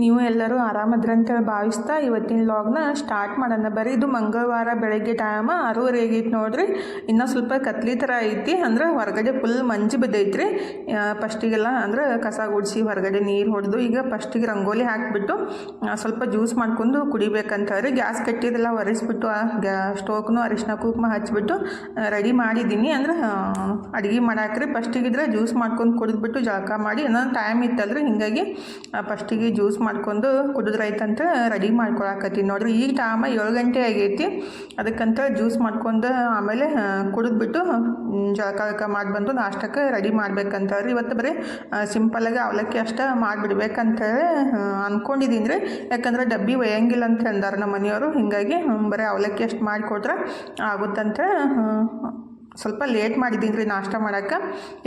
ನೀವು ಎಲ್ಲರೂ ಆರಾಮದ್ರ ಅಂತೇಳಿ ಭಾವಿಸ್ತಾ ಇವತ್ತಿನ ಲಾಗ್ನ ಸ್ಟಾರ್ಟ್ ಮಾಡೋಣ. ಬರೀ ಇದು ಮಂಗಳವಾರ ಬೆಳಗ್ಗೆ ಟೈಮ ಆರೂವರೆ ಆಗೈತೆ ನೋಡ್ರಿ. ಇನ್ನೂ ಸ್ವಲ್ಪ ಕತ್ಲಿ ಥರ ಐತಿ ಅಂದ್ರೆ ಹೊರಗಡೆ ಫುಲ್ ಮಂಜು ಬಿದ್ದೈತ್ರಿ. ಫಸ್ಟಿಗೆಲ್ಲ ಅಂದ್ರೆ ಕಸ ಗುಡಿಸಿ ಹೊರಗಡೆ ನೀರು ಹೊಡೆದು ಈಗ ಫಸ್ಟಿಗೆ ರಂಗೋಲಿ ಹಾಕಿಬಿಟ್ಟು ಸ್ವಲ್ಪ ಜ್ಯೂಸ್ ಮಾಡ್ಕೊಂಡು ಕುಡಿಬೇಕಂತ ಹೇಳಿ ಗ್ಯಾಸ್ ಕಟ್ಟಿದೆಲ್ಲ ಒರೆಸ್ಬಿಟ್ಟು, ಆ, ಗ್ಯಾ ಸ್ಟೋಕ್ನು ಅರಿಶಿನ ಕುಂಕುಮ ಹಚ್ಬಿಟ್ಟು ರೆಡಿ ಮಾಡಿದ್ದೀನಿ ಅಂದ್ರೆ ಅಡುಗೆ ಮಾಡಾಕ್ರಿ. ಫಸ್ಟಿಗಿದ್ರೆ ಜ್ಯೂಸ್ ಮಾಡ್ಕೊಂಡು ಕುಡಿದ್ಬಿಟ್ಟು ಜಳಕ ಮಾಡಿ. ಇನ್ನೊಂದು ಟೈಮ್ ಇತ್ತಲ್ರಿ. ಹಿಂಗಾಗಿ ಫಸ್ಟಿಗೆ ಜ್ಯೂಸ್ ಮಾಡ್ಕೊಂಡು ಕುಡಿದ್ರೈತಂತ ರೆಡಿ ಮಾಡ್ಕೊಳಕತ್ತೀನಿ. ನೋಡ್ರಿ ಈಗ ಟೈಮ ಏಳು ಗಂಟೆ ಆಗೈತಿ. ಅದಕ್ಕಂತ ಜ್ಯೂಸ್ ಮಾಡ್ಕೊಂಡು ಆಮೇಲೆ ಕುಡಿದ್ಬಿಟ್ಟು ಜಳಕ ಮಾಡಿ ಬಂದು ನಾಷ್ಟಕ್ಕೆ ರೆಡಿ ಮಾಡ್ಬೇಕಂತೇಳಿ ಇವತ್ತು ಬರೀ ಸಿಂಪಲಾಗಿ ಅವಲಕ್ಕಿ ಅಷ್ಟೇ ಮಾಡಿಬಿಡ್ಬೇಕಂತೇಳಿ ಅಂದ್ಕೊಂಡಿದ್ದೀನಿ ರೀ. ಯಾಕಂದ್ರೆ ಡಬ್ಬಿ ಒಯ್ಯಂಗಿಲ್ಲ ಅಂತ ಅಂದಾರೆ ನಮ್ಮ ಮನೆಯವರು ಹಿಂಗಾಗಿ ಬರೀ ಅವಲಕ್ಕಿ ಅಷ್ಟು ಮಾಡಿಕೊಟ್ರೆ ಆಗುತ್ತಂತ ಸ್ವಲ್ಪ ಲೇಟ್ ಮಾಡಿದ್ದೀನಿ ರೀ ನಾಷ್ಟ ಮಾಡೋಕ್ಕೆ.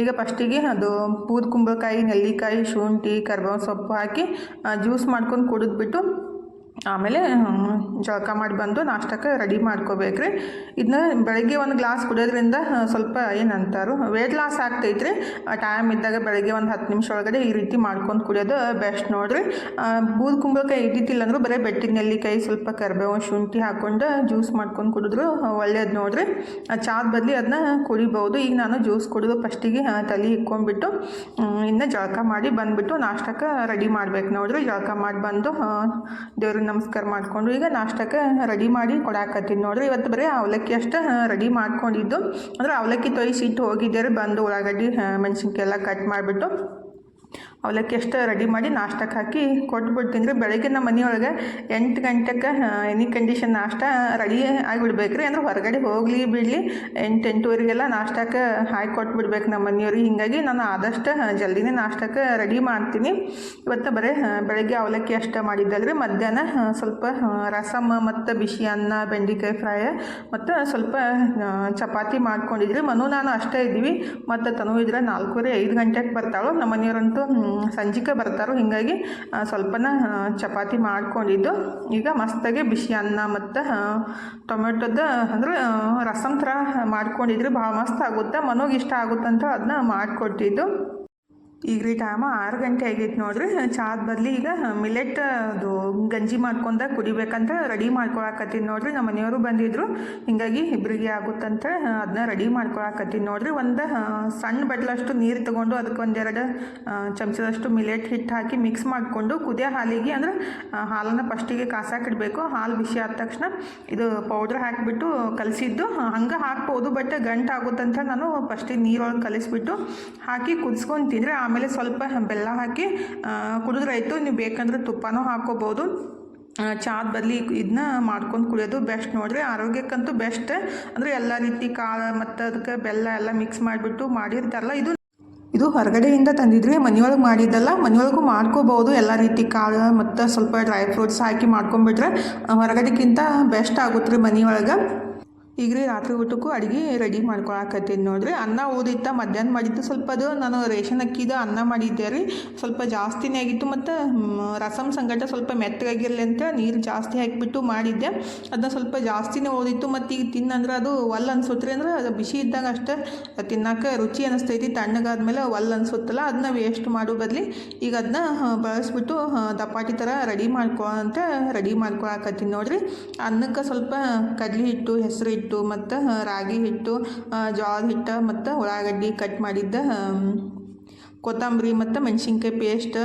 ಈಗ ಫಸ್ಟಿಗೆ ಅದು ಪೂದ್ ಕುಂಬಳಕಾಯಿ, ನೆಲ್ಲಿಕಾಯಿ, ಶುಂಠಿ, ಕರ್ಬೇವಿನ ಸೊಪ್ಪು ಹಾಕಿ ಜ್ಯೂಸ್ ಮಾಡ್ಕೊಂಡು ಕುಡಿದ್ಬಿಟ್ಟು ಆಮೇಲೆ ಜಳಕ ಮಾಡಿ ಬಂದು ನಾಷ್ಟಕ್ಕೆ ರೆಡಿ ಮಾಡ್ಕೋಬೇಕ್ರಿ. ಇದನ್ನ ಬೆಳಗ್ಗೆ ಒಂದು ಗ್ಲಾಸ್ ಕುಡಿಯೋದ್ರಿಂದ ಸ್ವಲ್ಪ ಏನಂತಾರು ವೇಟ್ ಲಾಸ್ ಆಗ್ತೈತ್ರಿ. ಟೈಮ್ ಇದ್ದಾಗ ಬೆಳಗ್ಗೆ ಒಂದು ಹತ್ತು ನಿಮಿಷ ಒಳಗಡೆ ಈ ರೀತಿ ಮಾಡ್ಕೊಂಡು ಕುಡಿಯೋದು ಬೆಸ್ಟ್ ನೋಡ್ರಿ. ಬೂದು ಕುಂಬಳಕಾಯಿ ಇದ್ದಿದ್ದಿಲ್ಲ ಅಂದರೂ ಬರೀ ಬೆಟ್ಟಿನ ನೆಲ್ಲಿಕಾಯಿ ಸ್ವಲ್ಪ ಕರಿಬೇವು ಶುಂಠಿ ಹಾಕ್ಕೊಂಡು ಜ್ಯೂಸ್ ಮಾಡ್ಕೊಂಡು ಕುಡಿದ್ರು ಒಳ್ಳೇದು ನೋಡ್ರಿ. ಚಾದ ಬದಲಿ ಅದನ್ನ ಕುಡಿಬೋದು ಈಗ ನಾನು ಜ್ಯೂಸ್ ಕುಡಿದು ಫಸ್ಟಿಗೆ ತಲೆ ಇಕ್ಕೊಂಡ್ಬಿಟ್ಟು ಇನ್ನು ಜಳಕ ಮಾಡಿ ಬಂದುಬಿಟ್ಟು ನಾಷ್ಟಕ್ಕೆ ರೆಡಿ ಮಾಡ್ಬೇಕು ನೋಡ್ರಿ. ಜಳಕ ಮಾಡಿ ಬಂದು ದೇವ್ರಿಗೆ ನಮಸ್ಕಾರ ಮಾಡಿಕೊಂಡು ಈಗ ನಾಷ್ಟಕ್ಕೆ ರೆಡಿ ಮಾಡಿ ಕೊಡಾಕತ್ತೀನಿ ನೋಡ್ರಿ. ಇವತ್ತು ಬರೀ ಅವಲಕ್ಕಿ ಅಷ್ಟೇ ರೆಡಿ ಮಾಡ್ಕೊಂಡಿದ್ದು. ಅಂದರೆ ಅವಲಕ್ಕಿ ತೊಯ್ಸಿಟ್ಟು ಹೋಗಿದ್ದೆ ಬಂದು ಉಳ್ಳಾಗಡ್ಡಿ ಮೆಣಸಿನ್ಕಾಯಿ ಕಟ್ ಮಾಡಿಬಿಟ್ಟು ಅವಲಕ್ಕಿ ಅಷ್ಟು ರೆಡಿ ಮಾಡಿ ನಾಷ್ಟಕ್ಕೆ ಹಾಕಿ ಕೊಟ್ಬಿಡ್ತೀನಿ ರೀ ಬೆಳಗ್ಗೆ ನಮ್ಮ ಮನೆಯೊಳಗೆ ಎಂಟು ಗಂಟೆಗೆ ಎನಿ ಕಂಡೀಷನ್ ನಾಷ್ಟ ರೆಡಿ ಆಗಿಬಿಡ್ಬೇಕು ರೀ ಅಂದ್ರೆ ಹೊರಗಡೆ ಹೋಗಲಿ ಬಿಡಲಿ, ಎಂಟು, ಎಂಟುವರೆಗೆಲ್ಲ ನಾಷ್ಟಕ್ಕೆ ಹಾಕಿ ಕೊಟ್ಬಿಡ್ಬೇಕು ನಮ್ಮ ಮನೆಯವ್ರಿಗೆ ಹಿಂಗಾಗಿ ನಾನು ಆದಷ್ಟು ಜಲ್ದಿನೇ ನಾಷ್ಟಕ್ಕೆ ರೆಡಿ ಮಾಡ್ತೀನಿ. ಇವತ್ತು ಬರೀ ಬೆಳಗ್ಗೆ ಅವಲಕ್ಕಿ ಅಷ್ಟೇ ಮಾಡಿದ್ದಲ್ರಿ. ಮಧ್ಯಾಹ್ನ ಸ್ವಲ್ಪ ರಸಮ್ ಮತ್ತು ಬಿಸಿ ಅನ್ನ, ಬೆಂಡೆಕಾಯಿ ಫ್ರೈ, ಮತ್ತು ಸ್ವಲ್ಪ ಚಪಾತಿ ಮಾಡ್ಕೊಂಡಿದ್ರಿ. ಮನು, ನಾನು ಅಷ್ಟೇ ಇದ್ದೀವಿ. ಮತ್ತು ತನು ಇದ್ರೆ ನಾಲ್ಕೂವರೆ, ಐದು ಗಂಟೆಗೆ ಬರ್ತಾಳು. ನಮ್ಮ ಮನೆಯವರಂತೂ ಸಂಜಿಕೆ ಬರ್ತಾರೋ, ಹಿಂಗಾಗಿ ಸ್ವಲ್ಪನ ಚಪಾತಿ ಮಾಡ್ಕೊಂಡಿದ್ದು. ಈಗ ಮಸ್ತಾಗಿ ಬಿಸಿ ಅನ್ನ ಮತ್ತು ಟೊಮೆಟೊದ, ಅಂದ್ರೆ ರಸಂ ಥರ ಮಾಡ್ಕೊಂಡಿದ್ರು. ಭಾಳ ಮಸ್ತ್ ಆಗುತ್ತೆ. ಮನೋಗೆ ಇಷ್ಟ ಆಗುತ್ತಂತ ಅದನ್ನ ಮಾಡಿಕೊಟ್ಟಿದ್ದು. ಈಗ ರೀ ಟೈಮ್ ಆರು ಗಂಟೆ ಆಗೈತೆ ನೋಡ್ರಿ. ಚಾದ ಬದಲಿ ಈಗ ಮಿಲೆಟ್ ಅದು ಗಂಜಿ ಮಾಡ್ಕೊಂಡ ಕುಡಿಬೇಕಂತ ರೆಡಿ ಮಾಡ್ಕೊಳಕತ್ತೀನಿ ನೋಡ್ರಿ. ನಮ್ಮ ಮನೆಯವರು ಬಂದಿದ್ರು. ಹಿಂಗಾಗಿ ಇಬ್ಬರಿಗೆ ಆಗುತ್ತಂತ ಅದನ್ನ ರೆಡಿ ಮಾಡ್ಕೊಳಕತ್ತೀನಿ ನೋಡ್ರಿ. ಒಂದು ಸಣ್ಣ ಬಟ್ಲಷ್ಟು ನೀರು ತಗೊಂಡು ಅದಕ್ಕೆ ಒಂದೆರಡು ಚಮಚದಷ್ಟು ಮಿಲೆಟ್ ಹಿಟ್ಟು ಹಾಕಿ ಮಿಕ್ಸ್ ಮಾಡಿಕೊಂಡು ಕುದಿಯ ಹಾಲಿಗೆ ಅಂದ್ರೆ ಹಾಲನ್ನ ಫಸ್ಟಿಗೆ ಕಾಸಾಕಿಡಬೇಕು ಹಾಲು ಬಿಸಿ ಆದ ತಕ್ಷಣ ಇದು ಪೌಡ್ರ್ ಹಾಕಿಬಿಟ್ಟು ಕಲಸಿದ್ದು. ಹಂಗೆ ಹಾಕ್ಬೋದು ಬಟ್ ಗಂಟು ಆಗುತ್ತಂತ ನಾನು ಫಸ್ಟಿಗೆ ನೀರೊಳಗೆ ಕಲಿಸ್ಬಿಟ್ಟು ಹಾಕಿ ಕುದಿಸ್ಕೊಂಡು ತಿಂದರೆ ಆಮೇಲೆ ಸ್ವಲ್ಪ ಬೆಲ್ಲ ಹಾಕಿ ಕುಡಿದ್ರಾಯ್ತು ನೀವು ಬೇಕಂದ್ರೆ ತುಪ್ಪನೂ ಹಾಕೋಬೋದು. ಚಾದ ಬದಲಿ ಇದನ್ನ ಮಾಡ್ಕೊಂಡು ಕುಡಿಯೋದು ಬೆಸ್ಟ್ ನೋಡ್ರಿ. ಆರೋಗ್ಯಕ್ಕಂತೂ ಬೆಸ್ಟ್. ಅಂದರೆ ಎಲ್ಲ ರೀತಿ ಕಾಳು ಮತ್ತು ಅದಕ್ಕೆ ಬೆಲ್ಲ ಎಲ್ಲ ಮಿಕ್ಸ್ ಮಾಡಿಬಿಟ್ಟು ಮಾಡಿರ್ತಾರಲ್ಲ, ಇದು ಇದು ಹೊರಗಡೆಯಿಂದ ತಂದಿದ್ರಿ ಮನೆಯೊಳಗೆ ಮಾಡಿದ್ದಲ್ಲ, ಮನೆಯೊಳಗೂ ಮಾಡ್ಕೋಬೋದು. ಎಲ್ಲ ರೀತಿ ಕಾಳು ಮತ್ತು ಸ್ವಲ್ಪ ಡ್ರೈ ಫ್ರೂಟ್ಸ್ ಹಾಕಿ ಮಾಡ್ಕೊಂಡ್ಬಿಟ್ರೆ ಹೊರಗಡೆಗಿಂತ ಬೆಸ್ಟ್ ಆಗುತ್ತೆ ರೀ ಮನೆಯೊಳಗೆ. ಈಗ ರೀ ರಾತ್ರಿ ಊಟಕ್ಕೂ ಅಡುಗೆ ರೆಡಿ ಮಾಡ್ಕೊಳಕತ್ತೀನಿ ನೋಡ್ರಿ. ಅನ್ನ ಊದಿತ್ತ ಮಧ್ಯಾಹ್ನ ಮಾಡಿದ್ದು ಸ್ವಲ್ಪ ಅದು, ನಾನು ರೇಷನ್ ಅಕ್ಕಿದ ಅನ್ನ ಮಾಡಿದ್ದೆ ರೀ. ಸ್ವಲ್ಪ ಜಾಸ್ತಿನೇ ಆಗಿತ್ತು ಮತ್ತು ರಸಮ್ ಸಂಗಟ ಸ್ವಲ್ಪ ಮೆತ್ತಗಾಗಿರಲಿ ಅಂತ ನೀರು ಜಾಸ್ತಿ ಹಾಕಿಬಿಟ್ಟು ಮಾಡಿದ್ದೆ. ಅದನ್ನ ಸ್ವಲ್ಪ ಜಾಸ್ತಿನೇ ಓದಿತ್ತು ಮತ್ತು ಈಗ ತಿನ್ನಂದ್ರೆ ಅದು ಒಲ್ ಅನ್ಸುತ್ತೆ ರೀ ಅಂದ್ರೆ ಅದು ಬಿಸಿ ಇದ್ದಾಗ ಅಷ್ಟೇ ತಿನ್ನಕ್ಕೆ ರುಚಿ ಅನ್ನಿಸ್ತೈತಿ ತಣ್ಣಗಾದ್ಮೇಲೆ ಒಲ್ ಅನ್ಸುತ್ತಲ್ಲ, ಅದನ್ನ ವೇಸ್ಟ್ ಮಾಡೋ ಬದಲಿ ಈಗ ಅದನ್ನ ಬಳಸ್ಬಿಟ್ಟು ದಪಾಟಿ ಥರ ರೆಡಿ ಮಾಡ್ಕೊ ಅಂತ ರೆಡಿ ಮಾಡ್ಕೊಳಕತ್ತೀನಿ ನೋಡಿರಿ. ಅನ್ನಕ್ಕೆ ಸ್ವಲ್ಪ ಕಡ್ಲೆ ಹಿಟ್ಟು, ಹೆಸರು ಮತ್ತು ರಾಗಿ ಹಿಟ್ಟು ಜೋಳದ ಹಿಟ್ಟು ಮತ್ತು ಉಳ್ಳಾಗಡ್ಡಿ ಕಟ್ ಮಾಡಿದ್ದ ಕೊತ್ತಂಬರಿ ಮತ್ತು ಮೆಣಸಿನ್ಕಾಯಿ ಪೇಸ್ಟ್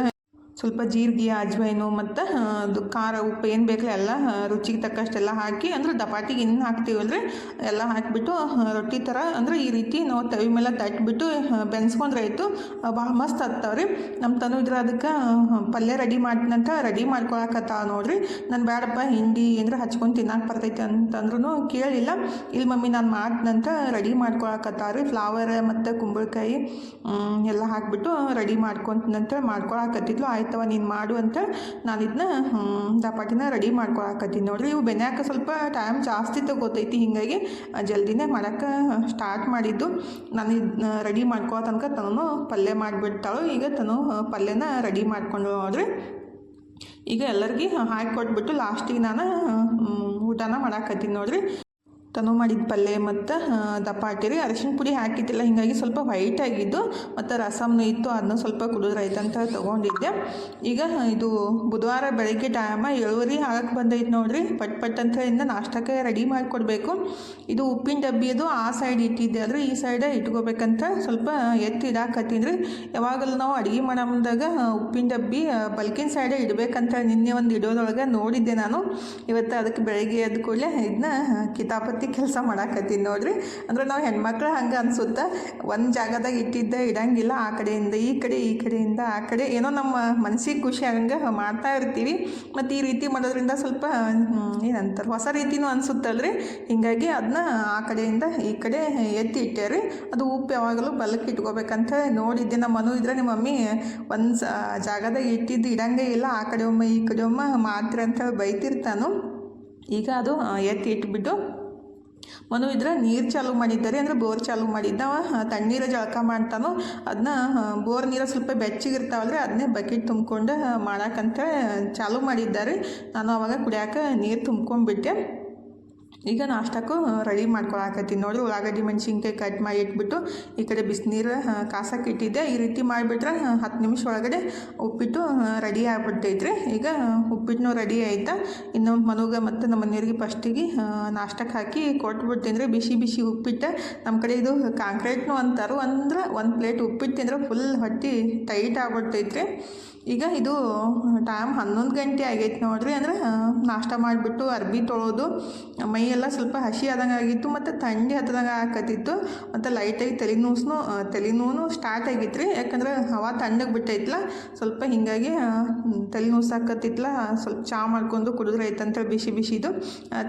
ಸ್ವಲ್ಪ ಜೀರಿಗೆ ಅಜ್ವೈನು ಮತ್ತು ಅದು ಖಾರ, ಉಪ್ಪು ಏನು ಬೇಕಲ್ಲ ಎಲ್ಲ ರುಚಿಗೆ ತಕ್ಕಷ್ಟೆಲ್ಲ ಹಾಕಿ ಅಂದ್ರೆ ದಪಾಟಿಗೆ ಇನ್ನು ಹಾಕ್ತೀವಲ್ರಿ ಎಲ್ಲ ಹಾಕಿಬಿಟ್ಟು ರೊಟ್ಟಿ ಥರ ಅಂದ್ರೆ ಈ ರೀತಿ ನಾವು ತವಿ ಮೇಲೆ ತಟ್ಟಿಬಿಟ್ಟು ಬೆನ್ಸ್ಕೊಂಡ್ರೆ ಆಯಿತು ಭಾಳ ಮಸ್ತ್ ಆಗ್ತಾವ್ರಿ. ನಮ್ಮ ತನು ಇದ್ರೆ ಅದಕ್ಕೆ ಪಲ್ಯ ರೆಡಿ ಮಾಡ್ತೀನಂತ ರೆಡಿ ಮಾಡ್ಕೊಳಕತ್ತಾವ ನೋಡ್ರಿ. ನಾನು ಬೇಡಪ್ಪ ಹಿಂಡಿ ಏನಾರ ಹಚ್ಕೊಂಡು ತಿನ್ನಕ್ಕೆ ಬರ್ತೈತೆ ಅಂತಂದ್ರೂ ಕೇಳಿಲ್ಲ. ಇಲ್ಲಿ ಮಮ್ಮಿ ನಾನು ಮಾಡ್ತೀನಂತ ರೆಡಿ ಮಾಡ್ಕೊಳಕತ್ತಾವ್ರಿ. ಫ್ಲವರ್ ಮತ್ತು ಕುಂಬಳಕಾಯಿ ಎಲ್ಲ ಹಾಕಿಬಿಟ್ಟು ರೆಡಿ ಮಾಡ್ಕೊತೀನಂತ ಮಾಡ್ಕೊಳಕತ್ತಿದ್ಲು. ಆಯ್ತವ ನೀನು ಮಾಡು ಅಂತ ನಾನು ಇದನ್ನ ದಪಾಟಿನ ರೆಡಿ ಮಾಡ್ಕೊಳಕತ್ತೀನಿ. ನೋಡಿರಿ, ಇವು ಬೆನ್ಯಾಕ ಸ್ವಲ್ಪ ಟೈಮ್ ಜಾಸ್ತಿ ತಗೋತೈತಿ. ಹಿಂಗಾಗಿ ಜಲ್ದಿನೇ ಮಾಡೋಕ್ಕೆ ಸ್ಟಾರ್ಟ್ ಮಾಡಿದ್ದು. ನಾನು ಇದನ್ನ ರೆಡಿ ಮಾಡ್ಕೋ ತನಕ ತನೂ ಪಲ್ಯ ಮಾಡಿಬಿಡ್ತಾಳು. ಈಗ ತನು ಪಲ್ಯನ ರೆಡಿ ಮಾಡ್ಕೊಂಡು ನೋಡ್ರಿ. ಈಗ ಎಲ್ಲರಿಗೆ ಹಾಕಿ ಕೊಟ್ಬಿಟ್ಟು ಲಾಸ್ಟಿಗೆ ನಾನು ಊಟನ ಮಾಡಾಕತ್ತೀನಿ ನೋಡ್ರಿ. ತನು ಮಾಡಿದ ಪಲ್ಯ ಮತ್ತು ದಪ್ಪ ಹಾಕಿರಿ ಅರಿಶಿನ ಪುಡಿ ಹಾಕಿದ್ದಿಲ್ಲ ಹೀಗಾಗಿ ಸ್ವಲ್ಪ ವೈಟ್ ಆಗಿದ್ದು, ಮತ್ತು ರಸಮ್ನು ಇತ್ತು ಅದನ್ನ ಸ್ವಲ್ಪ ಕುಡಿದ್ರೆ ಅಂತ ತೊಗೊಂಡಿದ್ದೆ. ಈಗ ಇದು ಬುಧವಾರ ಬೆಳಗ್ಗೆ ಟೈಮ ಏಳುವರೆ ಆಗಕ್ಕೆ ಬಂದೈತೆ ನೋಡ್ರಿ. ಪಟ್ ಪಟ್ ಅಂತ ಇಂದ ನಾಷ್ಟಕ್ಕೆ ರೆಡಿ ಮಾಡಿಕೊಡ್ಬೇಕು. ಇದು ಉಪ್ಪಿನ ಡಬ್ಬಿ ಅದು ಆ ಸೈಡ್ ಇಟ್ಟಿದ್ದೆ. ಆದರೆ ಈ ಸೈಡ ಇಟ್ಕೋಬೇಕಂತ ಸ್ವಲ್ಪ ಎತ್ತಿ ಇಡಾಕತ್ತೀನಿ ರೀ ಯಾವಾಗಲೂ ನಾವು ಅಡುಗೆ ಮಾಡಮ್ದಾಗ ಉಪ್ಪಿನ ಡಬ್ಬಿ ಬಲ್ಕಿನ ಸೈಡ ಇಡಬೇಕಂತ ನಿನ್ನೆ ಒಂದು ಇಡೋದೊಳಗೆ ನೋಡಿದ್ದೆ ನಾನು. ಇವತ್ತು ಅದಕ್ಕೆ ಬೆಳಗ್ಗೆ ಎದ್ದ ಕೂಡಲೇ ಇದನ್ನ ಕಿತಾಪತಿ ಕೆಲಸ ಮಾಡಾಕತ್ತೀನಿ ನೋಡ್ರಿ. ಅಂದ್ರೆ ನಾವು ಹೆಣ್ಮಕ್ಳು ಹಂಗೆ ಅನ್ಸುತ್ತೆ. ಒಂದು ಜಾಗದಾಗ ಇಟ್ಟಿದ್ದ ಇಡಂಗಿಲ್ಲ, ಆ ಕಡೆಯಿಂದ ಈ ಕಡೆ, ಈ ಕಡೆಯಿಂದ ಆ ಕಡೆ. ಏನೋ ನಮ್ಮ ಮನಸ್ಸಿಗೆ ಖುಷಿ ಹಂಗೆ ಮಾಡ್ತಾ ಇರ್ತೀವಿ. ಮತ್ತು ಈ ರೀತಿ ಮಾಡೋದ್ರಿಂದ ಸ್ವಲ್ಪ ಏನಂತಾರೆ, ಹೊಸ ರೀತಿನೂ ಅನ್ಸುತ್ತಲ್ರಿ. ಹಿಂಗಾಗಿ ಅದನ್ನ ಆ ಕಡೆಯಿಂದ ಈ ಕಡೆ ಎತ್ತಿ ಇಟ್ಟೆ ರೀ ಅದು ಉಪ್ಪು ಯಾವಾಗಲೂ ಬಲಕ್ಕೆ ಇಟ್ಕೋಬೇಕಂತ ನೋಡಿದ್ದೆ. ನಮ್ಮ ಮನು ಇದ್ರೆ ನಿಮ್ಮ ಮಮ್ಮಿ, ಒಂದು ಜಾಗದಾಗ ಇಟ್ಟಿದ್ದು ಇಡಂಗೇ ಇಲ್ಲ, ಆ ಕಡೆ ಒಮ್ಮೆ, ಈ ಕಡೆ ಒಮ್ಮೆ ಮಾತ್ರ ಅಂತ ಬೈತಿರ್ತಾನು. ಈಗ ಅದು ಎತ್ತಿ ಇಟ್ಬಿಟ್ಟು ಮನು ಇದ್ರೆ ನೀರು ಚಾಲು ಮಾಡಿದ್ದಾರೆ ಅಂದರೆ ಬೋರ್ ಚಾಲು ಮಾಡಿದ್ದ ತಣ್ಣೀರ ಜಳಕ ಮಾಡ್ತಾನೋ ಅದನ್ನ ಬೋರ್ ನೀರು ಸ್ವಲ್ಪ ಬೆಚ್ಚಗಿರ್ತಾವಲ್ರಿ ಅದನ್ನೇ ಬಕೆಟ್ ತುಂಬ್ಕೊಂಡು ಮಾಡಕ್ಕಂತ ಚಾಲು ಮಾಡಿದ್ದಾರೆ. ನಾನು ಅವಾಗ ಕುಡಿಯಾಕ ನೀರು ತುಂಬ್ಕೊಂಡ್ಬಿಟ್ಟೆ. ಈಗ ನಾಷ್ಟಕ್ಕೂ ರೆಡಿ ಮಾಡ್ಕೊಳಕತ್ತೀನಿ. ನೋಡಿ, ಉಳ್ಳಾಗಡ್ಡಿ ಮೆಣಸಿನ್ಕಾಯಿ ಕಟ್ ಮಾಡಿ ಇಟ್ಬಿಟ್ಟು ಈ ಕಡೆ ಬಿಸಿನೀರು ಕಾಸಕ್ಕೆ ಇಟ್ಟಿದ್ದೆ. ಈ ರೀತಿ ಮಾಡಿಬಿಟ್ರೆ ಹತ್ತು ನಿಮಿಷ ಒಳಗಡೆ ಉಪ್ಪಿಟ್ಟು ರೆಡಿ ಆಗ್ಬಿಟ್ಟೈತ್ರಿ ಈಗ ಉಪ್ಪಿಟ್ಟು ರೆಡಿ ಆಯ್ತಾ. ಇನ್ನು ಮನುಗೆ ಮತ್ತು ನಮ್ಮ ಮನೆಯವ್ರಿಗೆ ಫಸ್ಟಿಗೆ ನಾಷ್ಟಕ್ಕೆ ಹಾಕಿ ಕೊಟ್ಬಿಡ್ತೀನಿ ರೀ. ಬಿಸಿ ಬಿಸಿ ಉಪ್ಪಿಟ್ಟು. ನಮ್ಮ ಕಡೆ ಇದು ಕಾಂಕ್ರೀಟ್ನು ಅಂತಾರೆ. ಅಂದ್ರೆ ಒಂದು ಪ್ಲೇಟ್ ಉಪ್ಪಿಟ್ಟು ತಿಂದರೆ ಫುಲ್ ಹೊಟ್ಟೆ ಟೈಟ್ ಆಗ್ಬಿಡ್ತೈತ್ರಿ. ಈಗ ಇದು ಟೈಮ್ ಹನ್ನೊಂದು ಗಂಟೆ ಆಗೈತೆ ನೋಡ್ರಿ ಅಂದ್ರೆ ನಾಷ್ಟ ಮಾಡಿಬಿಟ್ಟು ಅರ್ಬಿ ತೊಳೋದು, ಮೈಯೆಲ್ಲ ಸ್ವಲ್ಪ ಹಸಿ ಆದಂಗೆ ಆಗಿತ್ತು ಮತ್ತು ಥಂಡಿ ಹತ್ತದಂಗೆ ಆಕತ್ತಿತ್ತು. ಮತ್ತು ಲೈಟಾಗಿ ತಲೆನೂಸ್ನು ತಲೆನೋವು ಸ್ಟಾರ್ಟ್ ಆಗಿತ್ತು ರೀ ಯಾಕಂದ್ರೆ ಹವಾ ತಣ್ಣಗೆ ಬಿಟ್ಟೈತ್ಲ, ಸ್ವಲ್ಪ ಹೀಗಾಗಿ ತಲೆನೂಸು ಸಾಕತ್ತಿತ್ಲ ಸ್ವಲ್ಪ ಚಾ ಮಾಡ್ಕೊಂಡು ಕುಡಿದ್ರೆ ಐತಂತೇಳಿ ಬಿಸಿ ಬಿಸಿದು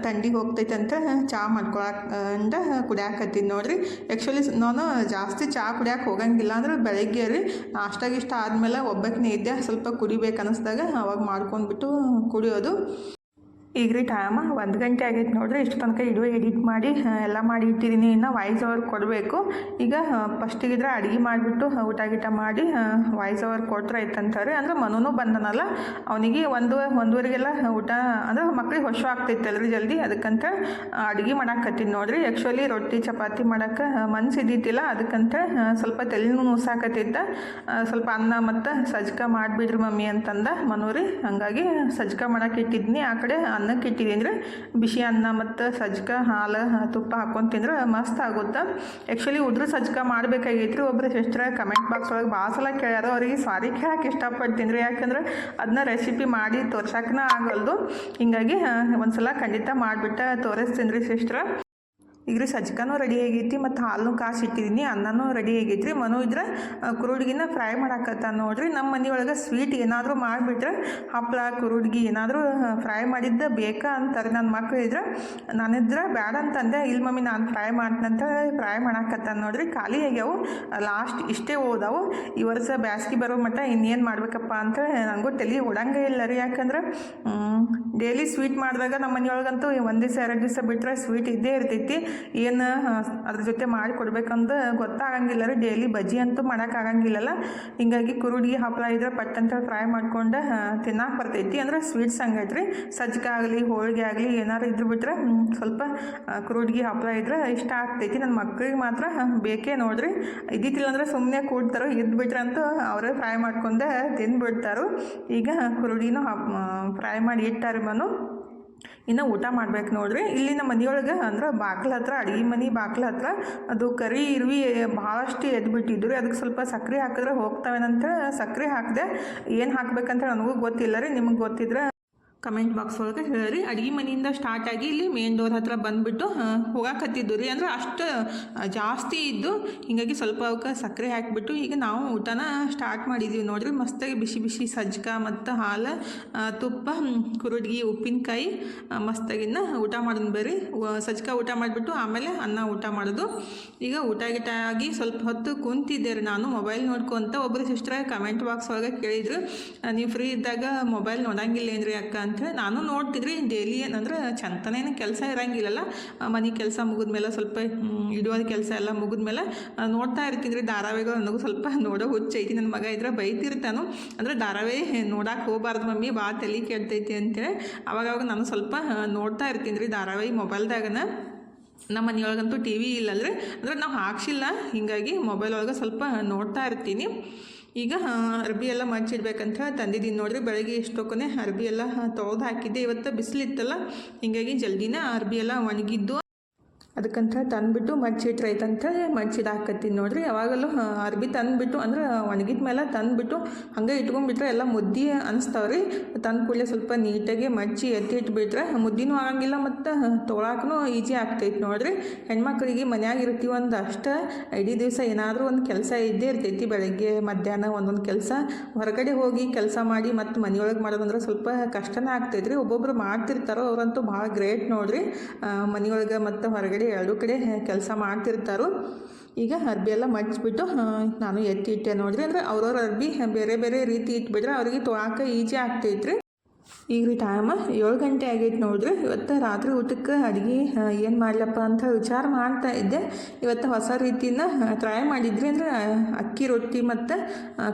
ಥಂಡಿಗೆ ಹೋಗ್ತೈತೆ ಅಂತ ಚಾ ಮಾಡ್ಕೊಳಂಡ ಕುಡಿಯಾಕತ್ತೀನಿ ನೋಡ್ರಿ. ಆ್ಯಕ್ಚುಲಿ ನಾನು ಜಾಸ್ತಿ ಚಾ ಕುಡಿಯಕ್ಕೆ ಹೋಗಂಗಿಲ್ಲ ಅಂದ್ರೆ ಬೆಳಗ್ಗೆ ರೀ ನಾಷ್ಟ ಗಿಷ್ಟ ಆದಮೇಲೆ ಒಬ್ಬಕ್ಕೆ ಇದ್ದೆ ಸ್ವಲ್ಪ ಕುಡಿಬೇಕು ಅನ್ನಿಸ್ದಾಗ ಅವಾಗ ಮಾಡ್ಕೊಂಡ್ಬಿಟ್ಟು ಕುಡಿಯೋದು. ಈಗ ರೀ ಟೈಮ ಒಂದು ಗಂಟೆ ಆಗೈತೆ ನೋಡ್ರಿ, ಇಷ್ಟು ತನಕ ಇಡುವೆ ಎಡಿಟ್ ಮಾಡಿ ಎಲ್ಲ ಮಾಡಿ ಇಟ್ಟಿದ್ದೀನಿ ಇನ್ನು ವಾಯ್ಸ್ ಓವರ್ ಕೊಡಬೇಕು. ಈಗ ಫಸ್ಟಿಗಿದ್ರೆ ಅಡುಗೆ ಮಾಡಿಬಿಟ್ಟು ಊಟ ಗೀಟ ಮಾಡಿ ವಾಯ್ಸ್ ಓವರ್ ಕೊಟ್ರೆ ಆಯ್ತಂತಾರೆ ಅಂದ್ರೆ ಮನೂ ಬಂದನಲ್ಲ, ಅವನಿಗೆ ಒಂದು, ಒಂದುವರೆಗೆಲ್ಲ ಊಟ, ಅಂದ್ರೆ ಮಕ್ಳಿಗೆ ಹೊಸ ಆಗ್ತೈತಲ್ರಿ ಜಲ್ದಿ. ಅದಕ್ಕಂತ ಅಡುಗೆ ಮಾಡಾಕತ್ತೀನಿ ನೋಡ್ರಿ. ಆ್ಯಕ್ಚುಲಿ ರೊಟ್ಟಿ, ಚಪಾತಿ ಮಾಡೋಕ್ಕೆ ಮನ್ಸು ಇದ್ದಿತ್ತಿಲ್ಲ ಅದಕ್ಕಂತ ಸ್ವಲ್ಪ ತಲೆನೂ ನುಸಾಕತ್ತೈತ ಸ್ವಲ್ಪ ಅನ್ನ ಮತ್ತು ಸಜ್ಕ ಮಾಡಿಬಿಡ್ರಿ ಮಮ್ಮಿ ಅಂತಂದ ಮನೂರಿ. ಹಾಗಾಗಿ ಸಜ್ಕ ಮಾಡಕ್ಕೆ ಇಟ್ಟಿದ್ನಿ. ಆ ಕಡೆ ಅನ್ನಕ್ಕೆ ಇಟ್ಟಿದ್ದೀನಿ ಅಂದರೆ ಬಿಸಿ ಅನ್ನ ಮತ್ತು ಸಜ್ಕ, ಹಾಲು, ತುಪ್ಪ ಹಾಕ್ಕೊಂಡು ತಿಂದ್ರೆ ಮಸ್ತ್ ಆಗುತ್ತೆ. ಆ್ಯಕ್ಚುಲಿ ಉದ್ರ ಸಜ್ಜಕ ಮಾಡಬೇಕಾಗಿತ್ತು ಒಬ್ಬರು ಸಿಸ್ಟ್ರ ಕಮೆಂಟ್ ಬಾಕ್ಸ್ ಒಳಗೆ ಭಾಳ ಸಲ ಕೇಳ್ಯಾರ, ಅವ್ರಿಗೆ ಸಾರಿ ಕೇಳಕ್ಕೆ ಇಷ್ಟಪಟ್ಟು ರೀ ಯಾಕಂದ್ರೆ ಅದನ್ನ ರೆಸಿಪಿ ಮಾಡಿ ತೋರ್ಸಕ್ಕನ ಆಗಲ್ದು. ಹಿಂಗಾಗಿ ಒಂದು ಸಲ ಖಂಡಿತ ಮಾಡಿಬಿಟ್ಟು ತೋರಿಸ್ತೀನಿ ರೀ ಸಿಸ್ಟ್ರ ಈಗ ರೀ ಸಜ್ಕನೂ ರೆಡಿ ಆಗೈತಿ ಮತ್ತು ಹಾಲು ಕಾಸು ಇಟ್ಟಿದ್ದೀನಿ ಅನ್ನನೂ ರೆಡಿ ಆಗೈತ್ರಿ. ಮನು ಇದ್ರೆ ಕುರುಡ್ಗಿನ ಫ್ರೈ ಮಾಡಾಕತ್ತ ನೋಡ್ರಿ. ನಮ್ಮ ಮನೆಯೊಳಗೆ ಸ್ವೀಟ್ ಏನಾದರೂ ಮಾಡಿಬಿಟ್ರೆ ಹಪ್ಪಳ ಕುರುಡ್ಗಿ ಏನಾದರೂ ಫ್ರೈ ಮಾಡಿದ್ದ ಬೇಕಾ ಅಂತಾರೆ ನನ್ನ ಮಕ್ಕಳು ಇದ್ರೆ. ನಾನಿದ್ರೆ ಬ್ಯಾಡ ಅಂತಂದೆ ಇಲ್ಲಿ ಮಮ್ಮಿ ನಾನು ಫ್ರೈ ಮಾಡ್ತಂತ ಫ್ರೈ ಮಾಡಾಕತ್ತ ನೋಡ್ರಿ. ಖಾಲಿ ಆಗ್ಯಾವು. ಲಾಸ್ಟ್ ಇಷ್ಟೇ ಹೋದವು. ಈ ವರ್ಷ ಬ್ಯಾಸ್ಗೆ ಬರೋ ಮಟ್ಟ ಇನ್ನೇನು ಮಾಡಬೇಕಪ್ಪ ಅಂತ ನನಗೂ ತಲೆ ಓಡಂಗೆ ಇಲ್ಲ ರೀ. ಯಾಕಂದ್ರೆ ಡೈಲಿ ಸ್ವೀಟ್ ಮಾಡಿದಾಗ ನಮ್ಮ ಮನೆಯೊಳಗಂತೂ ಒಂದು ದಿವಸ, ಎರಡು ದಿವಸ ಬಿಟ್ಟರೆ ಸ್ವೀಟ್ ಇದ್ದೇ ಇರ್ತೈತಿ. ಏನು, ಅದ್ರ ಜೊತೆ ಮಾಡಿ ಕೊಡ್ಬೇಕಂದ್ರೆ ಗೊತ್ತಾಗಂಗಿಲ್ಲ ರೀ ಡೈಲಿ ಬಜ್ಜಿ ಅಂತೂ ಮಾಡೋಕ್ಕಾಗಂಗಿಲ್ಲಲ್ಲ ಹಿಂಗಾಗಿ ಕುರುಡಿ ಹಪ್ಪಳ ಇದ್ರೆ ಪಟ್ ಅಂತ ಫ್ರೈ ಮಾಡ್ಕೊಂಡು ತಿನ್ನಕ್ಕೆ ಬರ್ತೈತಿ. ಅಂದ್ರೆ ಸ್ವೀಟ್ಸ್ ಹಂಗೈತೆ ರೀ ಸಜ್ಜಿಗೆ ಆಗಲಿ, ಹೋಳಿಗೆ ಆಗಲಿ, ಏನಾರು ಇದ್ರ ಬಿಟ್ರೆ ಸ್ವಲ್ಪ ಕುರುಡ್ಗಿ ಹಪ್ಪಳ ಇದ್ರೆ ಇಷ್ಟ ಆಗ್ತೈತಿ. ನನ್ನ ಮಕ್ಕಳಿಗೆ ಮಾತ್ರ ಬೇಕೇ ನೋಡ್ರಿ. ಇದ್ದಿತ್ತಿಲ್ಲ ಅಂದ್ರೆ ಸುಮ್ಮನೆ ಕೂಡ್ತಾರೋ ಇದ್ದು ಬಿಟ್ರೆ ಅಂತೂ ಅವರೇ ಫ್ರೈ ಮಾಡ್ಕೊಂಡೆ ತಿಂದ್ಬಿಡ್ತಾರೋ ಈಗ ಕುರುಡಿನೂ ಫ್ರೈ ಮಾಡಿ ಇಟ್ಟಾರೆ ಮನು. ಇನ್ನು ಊಟ ಮಾಡ್ಬೇಕು ನೋಡ್ರಿ. ಇಲ್ಲಿ ನಮ್ಮ ಮನೆಯೊಳಗೆ ಅಂದ್ರೆ ಬಾಗ್ಲ ಹತ್ರ, ಅಡುಗೆ ಮನೆ ಬಾಗ್ಲ ಹತ್ರ ಅದು ಕರಿ, ಇರುವಿ ಭಾಳಷ್ಟು ಎದ್ದು ಬಿಟ್ಟಿದ್ರು ಅದಕ್ಕೆ ಸ್ವಲ್ಪ ಸಕ್ಕರೆ ಹಾಕಿದ್ರೆ ಹೋಗ್ತಾವೇನಂತ ಸಕ್ಕರೆ ಹಾಕಿದೆ ಏನು ಹಾಕ್ಬೇಕಂತ ನನಗೂ ಗೊತ್ತಿಲ್ಲ ರೀ. ನಿಮಗೆ ಗೊತ್ತಿದ್ರೆ ಕಮೆಂಟ್ ಬಾಕ್ಸ್ ಒಳಗೆ ಹೇಳ್ರಿ ಅಡುಗೆ ಮನೆಯಿಂದ ಸ್ಟಾರ್ಟ್ ಆಗಿ ಇಲ್ಲಿ ಮೇನ್ ಡೋರ್ ಹತ್ರ ಬಂದುಬಿಟ್ಟು ಹೋಗಾಕತ್ತಿದ್ದು ರೀ. ಅಂದ್ರೆ ಅಷ್ಟು ಜಾಸ್ತಿ ಇದ್ದು, ಹೀಗಾಗಿ ಸ್ವಲ್ಪ ಅವಕ್ಕೆ ಸಕ್ಕರೆ ಹಾಕಿಬಿಟ್ಟು ಈಗ ನಾವು ಊಟನ ಸ್ಟಾರ್ಟ್ ಮಾಡಿದ್ದೀವಿ ನೋಡಿರಿ ಮಸ್ತಾಗಿ ಬಿಸಿ ಬಿಸಿ ಸಜ್ಕ ಮತ್ತು ಹಾಲು ತುಪ್ಪ ಕುರುಡ್ಗಿ, ಉಪ್ಪಿನಕಾಯಿ ಮಸ್ತಾಗಿನ್ನ ಊಟ ಮಾಡೋದು ಬರ್ರಿ. ಸಜ್ಜಕ ಊಟ ಮಾಡಿಬಿಟ್ಟು ಆಮೇಲೆ ಅನ್ನ ಊಟ ಮಾಡೋದು. ಈಗ ಊಟ ಗಿಟ ಆಗಿ ಸ್ವಲ್ಪ ಹೊತ್ತು ಕುಂತಿದ್ದೆ ರೀ ನಾನು. ಮೊಬೈಲ್ ನೋಡ್ಕೊಂತ ಒಬ್ಬರು ಸಿಸ್ಟ್ರ ಕಮೆಂಟ್ ಬಾಕ್ಸ್ ಒಳಗೆ ಕೇಳಿದ್ರು. ನೀವು ಫ್ರೀ ಇದ್ದಾಗ ಮೊಬೈಲ್ ನೋಡಂಗಿಲ್ಲ ಏನ್ರಿ ಅಕ್ಕ ಅಂತೇಳಿ ನಾನು ನೋಡ್ತಿದ್ರಿ ಡೈಲಿ ಏನಂದ್ರೆ ಚಂತನೇನು ಕೆಲಸ ಇರಂಗಿಲ್ಲಲ್ಲ ಮನೆ ಕೆಲಸ ಮುಗಿದ್ಮೇಲೆ ಸ್ವಲ್ಪ ಇಡುವ ಕೆಲಸ ಎಲ್ಲ ಮುಗಿದ್ಮೇಲೆ ನೋಡ್ತಾ ಇರ್ತೀನಿ ರೀ ಧಾರಾವಾಹಿಗಳು ನನಗೂ ಸ್ವಲ್ಪ ನೋಡೋ ಹುಚ್ಚೈತಿ ನನ್ನ ಮಗ ಇದ್ರೆ ಬೈತಿರ್ತಾನು. ಅಂದರೆ ಧಾರಾವಾಹಿ ನೋಡಕ್ಕೆ ಹೋಗ್ಬಾರ್ದು ಮಮ್ಮಿ ಭಾಳ ತಲೆ ಕೆಡ್ತೈತಿ ಅಂತೇಳಿ. ಅವಾಗ ಅವಾಗ ನಾನು ಸ್ವಲ್ಪ ನೋಡ್ತಾ ಇರ್ತೀನಿ ರೀ ಧಾರಾವಾಹಿ ಮೊಬೈಲ್ದಾಗನ. ನಮ್ಮ ಮನೆಯೊಳಗಂತೂ ಟಿ ವಿ ಇಲ್ಲಲ್ರಿ. ಅಂದ್ರೆ ನಾವು ಹಾಕ್ಸಿಲ್ಲ, ಹೀಗಾಗಿ ಮೊಬೈಲ್ ಒಳಗೆ ಸ್ವಲ್ಪ ನೋಡ್ತಾ ಇರ್ತೀನಿ. ಈಗ ಅರ್ಬಿ ಎಲ್ಲ ಮಡ್ಚಿಡ್ಬೇಕಂತ ಹೇಳಿ ತಂದಿದ್ದೀನಿ ನೋಡ್ರಿ. ಬೆಳಗ್ಗೆ ಎಷ್ಟೊಕ್ಕನೆ ಅರ್ಬಿ ಎಲ್ಲ ತೊಳೆದು ಹಾಕಿದ್ದೆ. ಇವತ್ತು ಬಿಸಿಲಿತ್ತಲ್ಲ, ಹೀಗಾಗಿ ಜಲ್ದಿನ ಅರ್ಬಿ ಎಲ್ಲ ಒಣಗಿದ್ದು. ಅದಕ್ಕಂತ ತಂದುಬಿಟ್ಟು ಮಡ್ಚಿಟ್ರೆ ಐತಂತೇಳಿ ಮಡ್ಚಿಡ್ ಹಾಕತ್ತೀನಿ ನೋಡ್ರಿ. ಯಾವಾಗಲೂ ಅರ್ಬಿ ತಂದುಬಿಟ್ಟು ಅಂದ್ರೆ ಒಣಗಿದ ಮೇಲೆ ತಂದುಬಿಟ್ಟು ಹಂಗೆ ಇಟ್ಕೊಂಡ್ಬಿಟ್ರೆ ಎಲ್ಲ ಮುದ್ದಿ ಅನಿಸ್ತಾವ್ರಿ. ತಂದು ಕೂಡಲೇ ಸ್ವಲ್ಪ ನೀಟಾಗಿ ಮಚ್ಚಿ ಎತ್ತಿ ಇಟ್ಬಿಟ್ರೆ ಮುದ್ದಿನೂ ಆಗಂಗಿಲ್ಲ ಮತ್ತು ತೊಗೊಳಕ್ಕೂ ಈಜಿ ಆಗ್ತೈತೆ ನೋಡ್ರಿ. ಹೆಣ್ಮಕ್ಳಿಗೆ ಮನ್ಯಾಗ ಇರ್ತೀವಿ ಒಂದು ಅಷ್ಟು ಇಡೀ ದಿವಸ ಏನಾದರೂ ಒಂದು ಕೆಲಸ ಇದ್ದೇ ಇರ್ತೈತಿ ಬೆಳಗ್ಗೆ, ಮಧ್ಯಾಹ್ನ ಒಂದೊಂದು ಕೆಲಸ. ಹೊರಗಡೆ ಹೋಗಿ ಕೆಲಸ ಮಾಡಿ ಮತ್ತು ಮನೆಯೊಳಗೆ ಮಾಡೋದಂದ್ರೆ ಸ್ವಲ್ಪ ಕಷ್ಟನೇ ಆಗ್ತೈತ್ರಿ. ಒಬ್ಬೊಬ್ರು ಮಾಡ್ತಿರ್ತಾರೋ ಅವರಂತೂ ಭಾಳ ಗ್ರೇಟ್ ನೋಡ್ರಿ. ಮನೆಯೊಳಗೆ ಮತ್ತು ಹೊರಗಡೆ ಎರಡೂ ಕಡೆ ಕೆಲಸ ಮಾಡ್ತಿರ್ತಾರೋ. ಈಗ ಅರ್ಬಿ ಎಲ್ಲ ಮಡ್ಚಿಬಿಟ್ಟು ನಾನು ಎತ್ತಿ ಇಟ್ಟೆ ನೋಡ್ರಿ. ಅಂದ್ರೆ ಅವ್ರವ್ರ ಅರ್ಬಿ ಬೇರೆ ಬೇರೆ ರೀತಿ ಇಟ್ಬಿಟ್ರೆ ಅವ್ರಿಗೆ ತೊಳಾಕ ಈಜಿ ಆಗ್ತೈತ್ರಿ. ಈಗ ಟೈಮ್ ಏಳು ಗಂಟೆ ಆಗೈತೆ ನೋಡಿರಿ. ಇವತ್ತು ರಾತ್ರಿ ಊಟಕ್ಕೆ ಅಡುಗೆ ಏನು ಮಾಡ್ಲಪ್ಪ ಅಂತ ವಿಚಾರ ಮಾಡ್ತಾ ಇದ್ದೆ. ಇವತ್ತು ಹೊಸ ರೀತಿನ ಟ್ರೈ ಮಾಡಿದ್ರಿ ಅಂದ್ರೆ ಅಕ್ಕಿ ರೊಟ್ಟಿ ಮತ್ತು